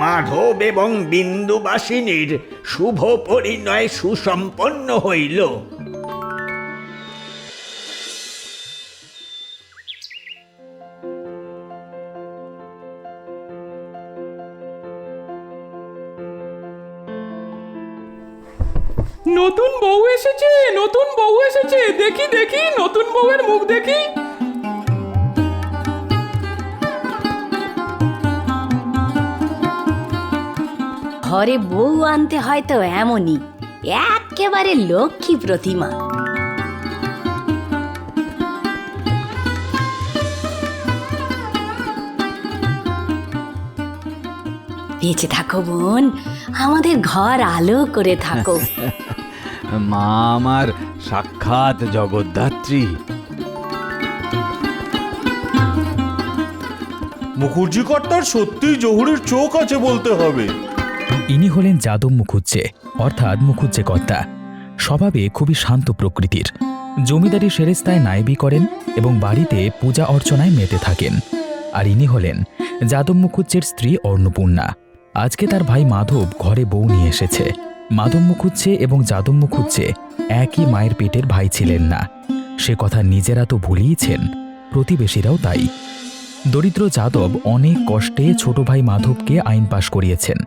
মাধব এবং বিন্দুবাসিনীর শুভ পরিণয় সুসম্পন্ন হইল। নতুন বউ এসেছে নতুন বউ এসেছে। দেখি দেখি নতুন বউয়ের মুখ দেখি। ঘরে বউ আনতে হয় তো এমনই একেবারে লক্ষ্মী প্রতিমা। বেঁচে থাকো বোন আমাদের ঘর আলো করে থাকো। মা আমার সাক্ষাৎ জগদ্ধাত্রী। মুখুজ্জি কর্তার সত্যিই জহুরির চোখ আছে বলতে হবে। ইনি হলেন যাদব মুখুজ্জে অর্থাৎ মুখুজ্জে কর্তা। স্বভাবে খুবই শান্ত প্রকৃতির। জমিদারি সেরেস্তায় নায়েবি করেন এবং বাড়িতে পূজা অর্চনায় মেতে থাকেন। আর ইনি হলেন যাদব মুখুজ্জের স্ত্রী অন্নপূর্ণা আজকে তার ভাই মাধব ঘরে বউ নিয়ে এসেছে। মাধব মুখুজ্জে এবং যাদব মুখুজ্জে একই মায়ের পেটের ভাই ছিলেন না। সে কথা নিজেরা তো ভুলিয়েছেন। প্রতিবেশীরাও তাই। দরিদ্র যাদব অনেক কষ্টে ছোট ভাই মাধবকে আইন পাশ করিয়েছেন।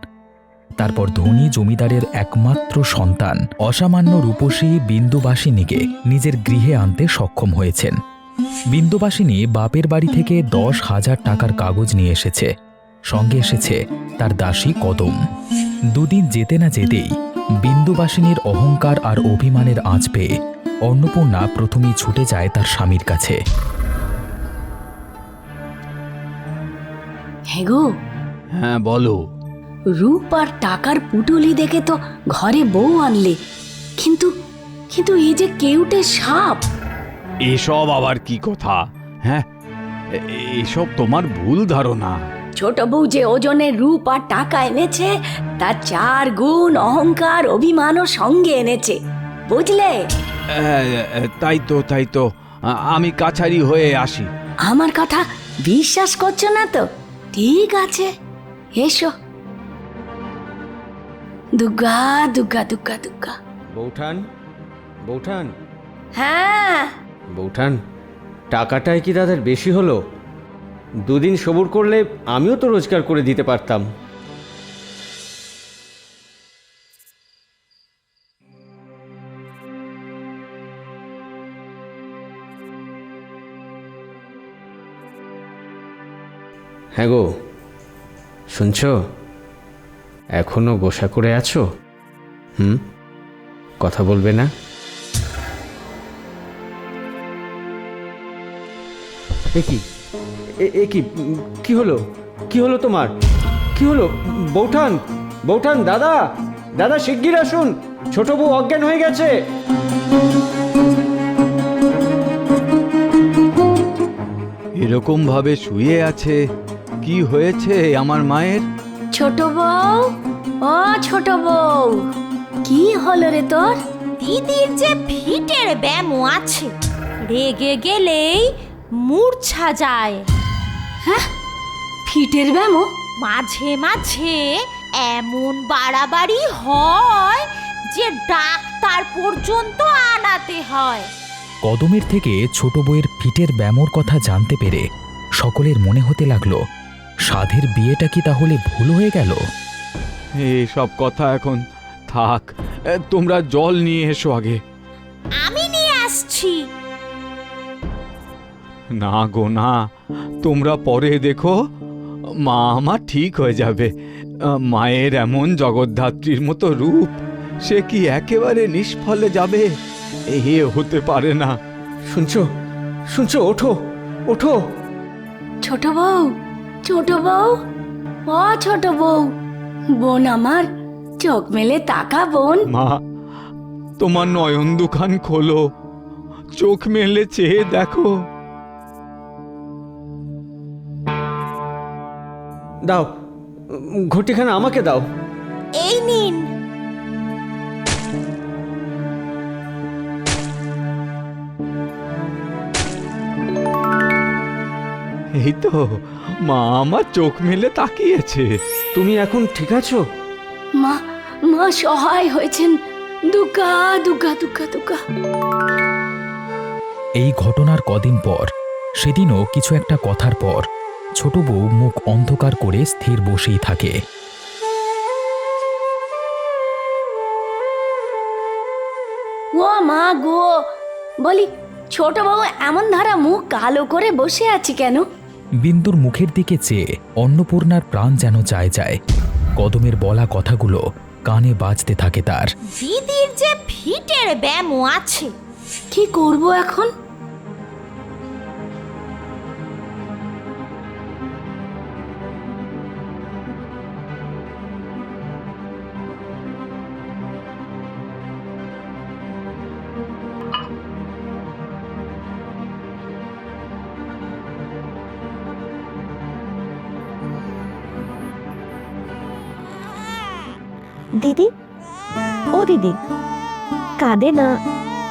তারপর ধনী জমিদারের একমাত্র সন্তান, অসামান্য রূপসী বিন্দুবাসিনীকে নিজের গৃহে আনতে সক্ষম হয়েছেন। বিন্দুবাসিনী বাপের বাড়ি থেকে দশ হাজার টাকার কাগজ নিয়ে এসেছে। সঙ্গে এসেছে তার দাসী কদম। দুদিন যেতে না যেতেই বিন্দুবাসিনীর অহংকার আর অভিমানের আঁচ পেয়ে অন্নপূর্ণা প্রথমেই ছুটে যায় তার স্বামীর কাছে। হ্যাঁ গো। হ্যাঁ বলো। রূপ আর টাকার পুটুলি দেখে তো ঘরে বউ আনলে। কিন্তু কিন্তু এই যে কেউটে সাপ। এসব আবার কি কথা? হ্যাঁ এসব তোমার ভুল ধারণা। ছোট বউ যে ওজনের রূপ আর টাকা এনেছে তার চার গুণ অহংকার অভিমানও সঙ্গে এনেছে। বুঝলে? এ, তাই তো তাই তো। আমি কাছারি হয়ে আসি। আমার কথা বিশ্বাস করছ না তো? ঠিক আছে এসো। দুর্গা দুর্গা দুর্গা দুর্গা বৌঠান বৌঠান। হ্যাঁ। বৌঠান টাকাটাই কি তাদের বেশি হলো? দুদিন সবুর করলে আমিও তো রোজগার করে দিতে পারতাম। হ্যাঁ গো। শুনছ? এখনও গোসা করে আছো? হুম? কথা বলবে না? এ কি? এ- কি? কি হলো? কি হলো তোমার? কি হলো? বৌঠান? বৌঠান দাদা? দাদা শিগগির আসুন। ছোট বউ অজ্ঞান হয়ে গেছে। এরকম ভাবে শুয়ে আছে কি হয়েছে আমার মায়ের? ছোট বউ ও ছোট বউ কি হলো রে তোর? দিদির যে ফিটের ব্যামো আছে রেগে গেলেই মূর্ছা যায়। ফিটের ব্যামো মাঝে মাঝে এমন বাড়াবাড়ি হয় যে ডাক্তার পর্যন্ত আনাতে হয়। কদমের থেকে ছোট বইয়ের ফিটের ব্যামোর কথা জানতে পেরে সকলের মনে হতে লাগল সাধের বিয়েটা কি তাহলে ভুল হয়ে গেল? সব কথা এখন থাক তোমরা জল নিয়ে এসো আগে। আমি নিয়ে আসছি। না গো না তোমরা পরে দেখো মা আমার ঠিক হয়ে যাবে। মায়ের এমন জগদ্ধাত্রীর মতো রূপ সে কি একেবারে নিষ্ফলে যাবে? এ হতে পারে না। শুনছো শুনছো ওঠো ওঠো। ছোট বউ ছোট বউ? ও ছোট বউ। বোন আমার চোখ মেলে তাকা বোন। মা তোমার নয়ন দোকান খোলো। চোখ মেলে চেয়ে দেখো। দাও ঘটিখানা আমাকে দাও। এই নিন। এই তো মা আমার চোখ মেলে তাকিয়েছে। তুমি এখন ঠিক আছো? মা মা সহায় হয়েছেন। দুকা দুকা দুকা দুকা এই ঘটনার কদিন পর সেদিনও কিছু একটা কথার পর ছোট বউ মুখ অন্ধকার করে স্থির বসেই থাকে। ও মা গো বলি ছোট বউ এমন ধারা মুখ কালো করে বসে আছি কেন? বিন্দুর মুখের দিকে চেয়ে অন্নপূর্ণার প্রাণ যেন চায় যায় কদমের বলা কথাগুলো কানে বাজতে থাকে তার। দিদির যে ফিটের ব্যায়াম আছে। কি করব এখন? দিদি? ও দিদি। কাঁদে না।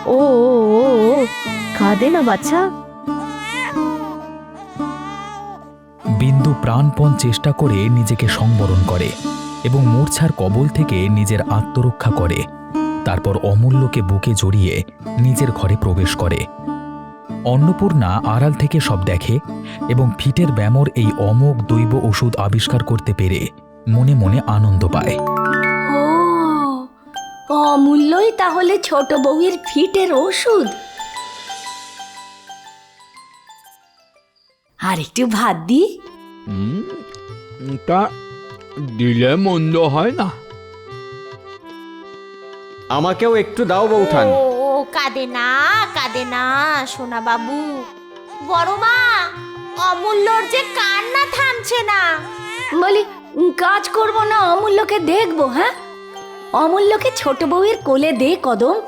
ও ও ও কাঁদে না বাচ্চা। বিন্দু প্রাণপণ চেষ্টা করে নিজেকে সংবরণ করে এবং মূর্ছার কবল থেকে নিজের আত্মরক্ষা করে। তারপর অমূল্যকে বুকে জড়িয়ে নিজের ঘরে প্রবেশ করে। অন্নপূর্ণা আড়াল থেকে সব দেখে এবং ফিটের ব্যামোর এই অমোঘ দৈব ওষুধ আবিষ্কার করতে পেরে মনে মনে আনন্দ পায়। অমূল্যই তাহলে ছোট বউয়ের ফিটের ওষুধ। আর একটু ভাত দি তা দিলে মন্দ হয় না। আমাকেও একটু দাও বৌঠান। ও ও, কাঁদে না কাঁদে না সোনা বাবু বড় মা অমূল্যর যে কান্না থামছে না। বলি কাজ করব না অমূল্যকে দেখব হ্যাঁ? অমূল্যকে ছোট বউয়ের কোলে দে কদম।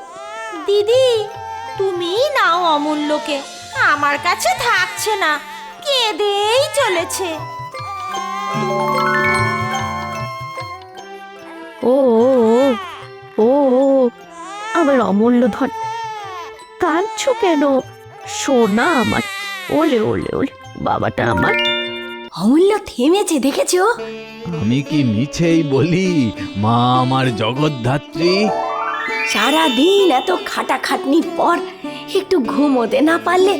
দিদি তুমি নাও অমূল্যকে। আমার কাছে থাকছে না কেঁদেই চলেছে। ও ও আমার অমূল্য ধন। কাঁদছো কেন? সোনা আমার ওলে ওলে ওলে বাবাটা আমার। অমূল্য থেমেছে দেখেছ? আমি কি মিছেই বলি? মা আমার জগৎধাত্রী সারা দিন এত খাটাখাটনির পর একটু ঘুমোতে না পারলে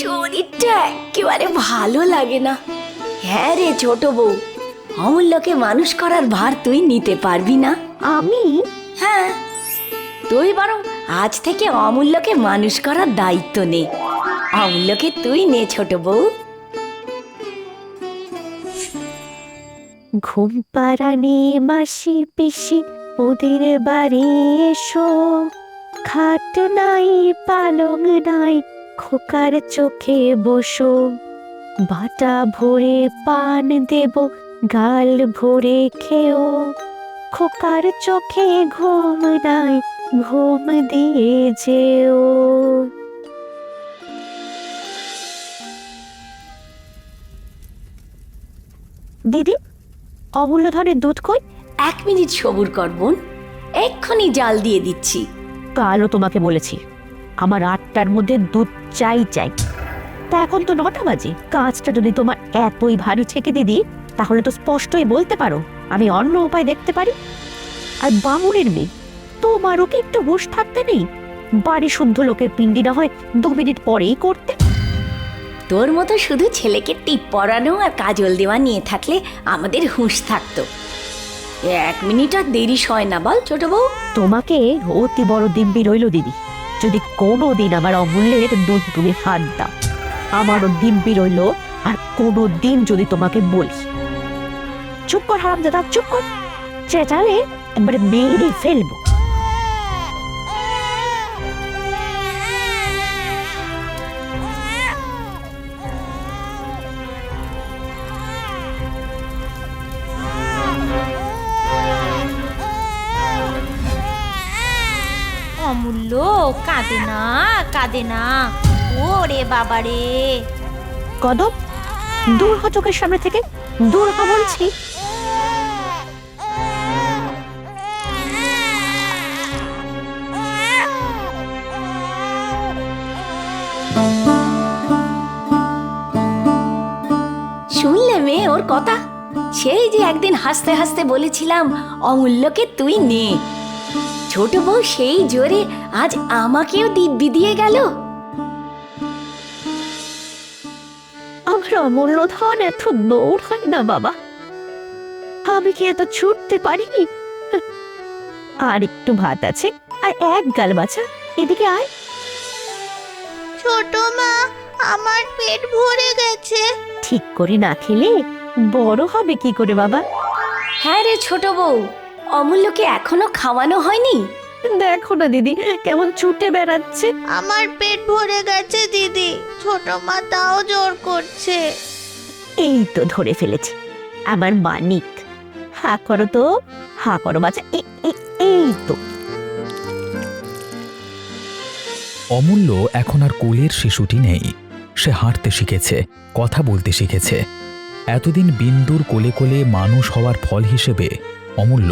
শরীরটা একেবারে ভালো লাগে না। হ্যাঁ রে ছোট বউ অমূল্যকে মানুষ করার ভার তুই নিতে পারবি না। আমি? হ্যাঁ তুই বরং আজ থেকে অমূল্যকে মানুষ করার দায়িত্ব নে। অমূল্যকে তুই নে ছোট বউ। ঘুম পাড়ানি মাসি পিসি, ওদের বাড়ি এসো। খাট নাই, পালং নাই, খোকার চোখে বসো। বাটা ভরে পান দেব, গাল ভরে খেও। খোকার চোখে ঘুম নাই, ঘুম দিয়ে যেও। দিদি? অমূল্য ধনের দুধ কই? এক মিনিট সবুর কর বোন। এক্ষুনি জাল দিয়ে দিচ্ছি। কালও তোমাকে বলেছি আমার আটটার মধ্যে দুধ চাই চাই। তা এখন তো নটা বাজে কাজটা যদি তোমার এতই ভারী ছেকে দিদি তাহলে তো স্পষ্টই বলতে পারো আমি অন্য উপায় দেখতে পারি। আর বামুনের মেয়ে তোমারও কি একটু হুঁশ থাকতে নেই? বাড়ি শুদ্ধ লোকের পিণ্ডি না হয় দু মিনিট পরেই করতে। তোর মতো শুধু ছেলেকে টিপ পরানো আর কাজল দেওয়া নিয়ে থাকলে আমাদের হুঁশ থাকতো। এক মিনিট আর দেরি সয় না বল, ছোট বউ। তোমাকে অতি বড় দিব্যি রইল দিদি। যদি কোনো দিন আমার অমূল্যের দুধ তুমি হাত দাও, আমারও দিব্যি রইল আর কোনো দিন যদি তোমাকে বলি। চুপ কর হারাম দাদা চুপ কর। চেঁচালে একবারে মেরে ফেলব। কাঁদে না কাঁদে না ওরে বাবা রে কদম দূর হ চোখের সামনে থেকে দূর হ বলছি। শুনলে মেয়ে ওর কথা? সেই যে একদিন হাসতে হাসতে বলেছিলাম অমূল্যকে তুই নে। ছোট বউ সেই জোরে আজ আমাকেও দিব্যি দিয়ে গেল। আমার অমূল্য ধন এত দৌড় হয় না বাবা। আমি কি এত ছুটতে পারিনি? আর একটু ভাত আছে আর এক গাল বাছা এদিকে আয়। ছোট মা আমার পেট ভরে গেছে। ঠিক করে না খেলে বড় হবে কি করে বাবা? হ্যাঁ রে ছোট বউ অমূল্যকে এখনও খাওয়ানো হয়নি? দেখো না দিদি কেমন ছুটে বেড়াচ্ছে। আমার পেট ভরে গেছে দিদি ছোট মা তাও জোর করছে। এই তো ধরে ফেলেছি আমার মানিক। হা করো তো হা করো বাচ্চা এই তো। অমূল্য এখন আর কোলের শিশুটি নেই। সে হাঁটতে শিখেছে কথা বলতে শিখেছে। এতদিন বিন্দুর কোলে কোলে মানুষ হওয়ার ফল হিসেবে অমূল্য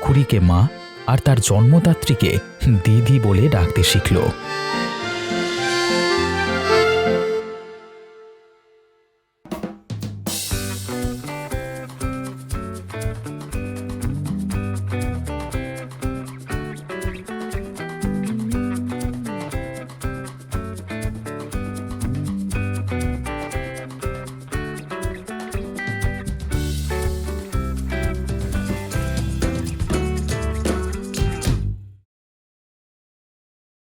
খুড়িকে মা আর তার জন্মদাত্রীকে দিদি বলে ডাকতে শিখল।